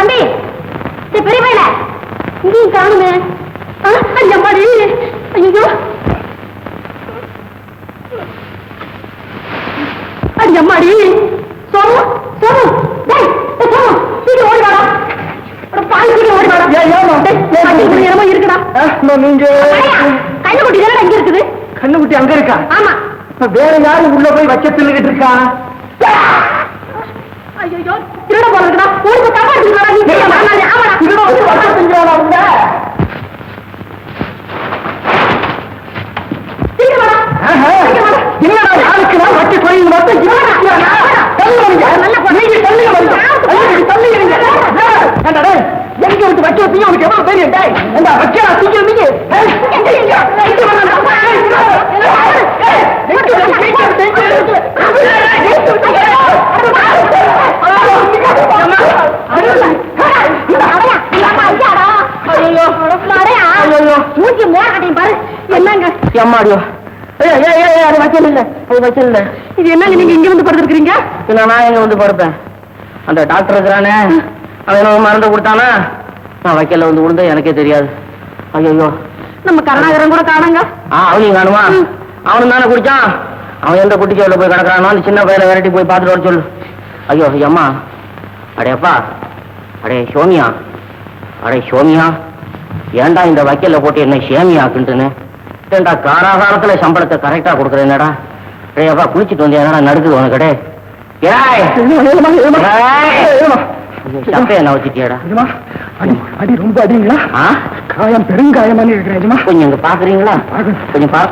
தம்பி சரி பெரிய பையல இங்கேயும் ஆ, ஐயா மாடி ஐயோ. ஐயா மாடி சோமு சோமு. டேய் டேய், சோமு சீக்கிரம் ஓடி வாடா. அட, பால் சீக்கிரம் ஓடி வாடா. ஏன், ஏம்மா? டேய், கண்ணு குட்டி என்னமோ இருக்குடா. நீங்க கண்ணு குட்டி தானே இங்க இருக்குது? கண்ணுக்குட்டி அங்க இருக்கா? ஆமா. வேற யாரும் உள்ள போய் வச்ச தின்னுகிட்டு இருக்கா? ஐயோ திருட போறதுடா ஓடி வச்ச எங்க விட்டு வச்சு உனக்கு எவ்வளவு பெரிய டேய் இந்த வச்சா தூக்கி நீங்க ஏய், எங்க, எங்க, எங்க வரணும்? ஏய், ஏய், எங்க வரணும்? எங்க, எங்க, எங்க? என்னங்க? எம்மாடியோ. ஏய், ஏய், ஏய், ஏய், அது வச்சல் இல்ல. அது வச்சல் இல்ல. இது என்னங்க நீங்க இங்க வந்து படுத்துருக்கீங்க இல்ல நான் எங்க வந்து படுப்பேன். அந்த டாக்டர் இருக்கிறானே அவன் மருந்து கொடுத்தானா? நான் வைக்கல வந்து விழுந்த எனக்கே தெரியாது. ஐயோ நம்ம கருணாகரன் கூட காணங்க. ஆ அவனையும் காணுமா? அவனும் தானே குடிச்சான்? அவன் எந்த குட்டிச்சோல போய் கிடக்குறானோ அந்த சின்ன பையல விரட்டி போய் பார்த்துட்டு வர சொல்லு. ஐயோ அம்மா. அடே அப்பா அடே சோமியா. அடே சோமியா. ஏன்டா இந்த வக்கீல போட்டு என்ன சேமி ஆக்குன்ட்டுன்னு ஏன்டா காராகாரத்துல சம்பளத்தை கரெக்டா கொடுக்குற என்னடா அடே குளிச்சுட்டு வந்து என்னடா நடுக்குது உனக்கு டே என்ன வச்சுட்டியாடா அடி ரொம்ப அடிங்களா காயம் பெருங்காயமான இருக்கிறேன் கொஞ்சம் இங்க பாக்குறீங்களா கொஞ்சம் பாரு,